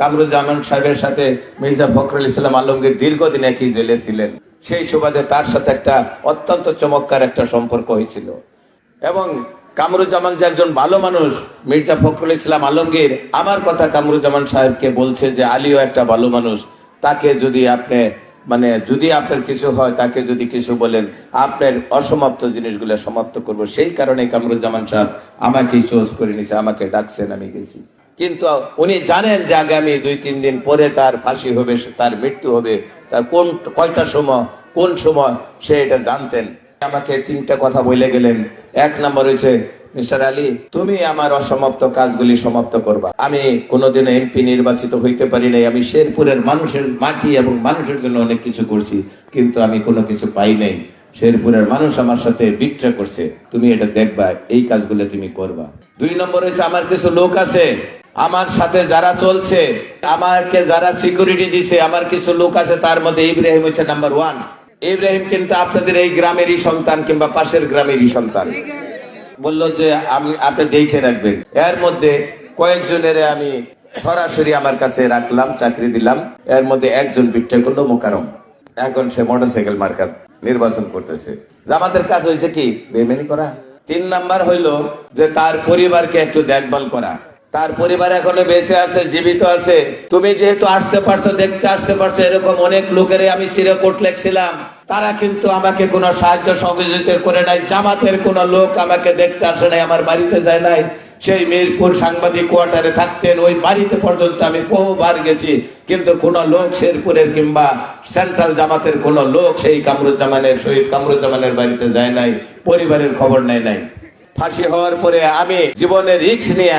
কামরুজ্জামান সাহেবের সাথে মির্জা ফখরুল ইসলাম আলমগীর দীর্ঘদিন একই জেলে ছিলেন। সেই সুবাদে তার সাথে একটা অত্যন্ত চমৎকার একটা সম্পর্ক হয়েছিল। এবং কামরুজ্জামান যে একজন ভালো মানুষ, মির্জা ফখরুল ইসলাম আলমগীর, আমার কথা কামরুজ্জামান সাহেবকে বলছে যে, আলীও একটা ভালো মানুষ। তাকে যদি আপনি মানে যদি আপনার কিছু হয়, তাকে যদি কিছু বলেন, আপনার অসমাপ্ত জিনিসগুলো সমাপ্ত করব। সেই কারণে কামরুজ্জামান সাহেব আমাকে চোজ করে নিছে আমাকে ডাকছেন, আমি গেছি। কিন্তু উনি জানেন যে আগামী দুই, তিন দিন পরে তার ফাঁসি হবে তার মৃত্যু হবে। তার কোন, কয়টা সময়, কোন সময়, সে এটা জানতেন। আমাকে তিনটা কথা বলে গেলেন। এক নম্বর হয়েছে মিস্টার আলী, তুমি আমার অসমাপ্ত কাজগুলি সমাপ্ত করবা। আমি কোনোদিনও এমপি নির্বাচিত হইতে পারি নাই। আমি শেরপুরের মানুষের মাটি এবং মানুষের জন্য অনেক কিছু করছি, কিন্তু আমি কোনো কিছু পাই নাই। শেরপুরের মানুষ আমার সাথে বিক্রয় করছে। তুমি এটা দেখবা, এই কাজগুলো তুমি করবা। দুই নম্বর হচ্ছে আমার কিছু লোক আছে আমার সাথে যারা চলছে, আমাকে যারা সিকিউরিটি দিছে, আমার কিছু লোক আছে, তার মধ্যে ইব্রাহিম হচ্ছে নাম্বার ওয়ান ইব্রাহিম কিন্তু আপনাদের এই গ্রামেরই সন্তান কিংবা পাশের গ্রামেরই সন্তান। বলল যে, আমি, আপনি দেখে রাখবেন। এর মধ্যে কয়েকজনের আমি সরাসরি আমার কাছে রাখলাম, চাকরি দিলাম। এর মধ্যে একজন বিক্রয় করল মোকারম এখন সে মোটরসাইকেল মার্কাত নির্বাচন করতেছে। আমাদের কাজ হয়েছে কি? বেমেনি করা। তিন নাম্বার হইল যে, তার পরিবারকে একটু দেখভাল করা। তার পরিবার এখনও বেঁচে আছে, জীবিত আছে। তুমি যেহেতু আসতে পারছ, দেখতে আসতে পারছ, এরকম অনেক লোকের আমি চিরকোট লেখছিলাম তারা কিন্তু আমাকে কোনো সাহায্য সহযোগিতা করে নাই। জামাতের কোনো লোক আমাকে দেখতে আসে নাই, আমার বাড়িতে যায় নাই। সেই মিরপুর সাংবাদিক কোয়ার্টারে থাকতেন, ওই বাড়িতে পর্যন্ত আমি বহুবার গেছি। কিন্তু কোন লোক শেরপুরের কিংবা সেন্ট্রাল জামাতের কোন লোক সেই কামরুজ্জামানের শহীদ কামরুজ্জামানের বাড়িতে যায় নাই, পরিবারের খবর নেয় নাই। ফাঁসি হওয়ার পরে আমি জীবনের রিক্স নিয়ে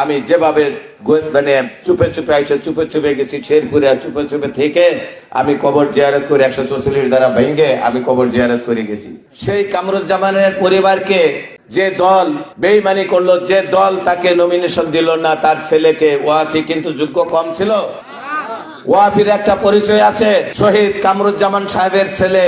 আমি যেভাবে মানে চুপে চুপে আইসে, চুপে চুপে গেছি শেরপুরে চুপে চুপে থেকে আমি কবর জিয়ারত করে একশো চৌচল্লিশ দ্বারা ভেঙ্গে আমি কবর জিয়ারত করে গেছি। সেই কামরুজ্জামানের পরিবারকে যে দল বেইমানি করল, যে দল তাকে নমিনেশন দিল না, তার ছেলেকে ওয়াসি কিন্তু যোগ্য কম ছিল। ওয়াফির একটা পরিচয় আছে, শহীদ কামরুজ্জামান সাহেবের ছেলে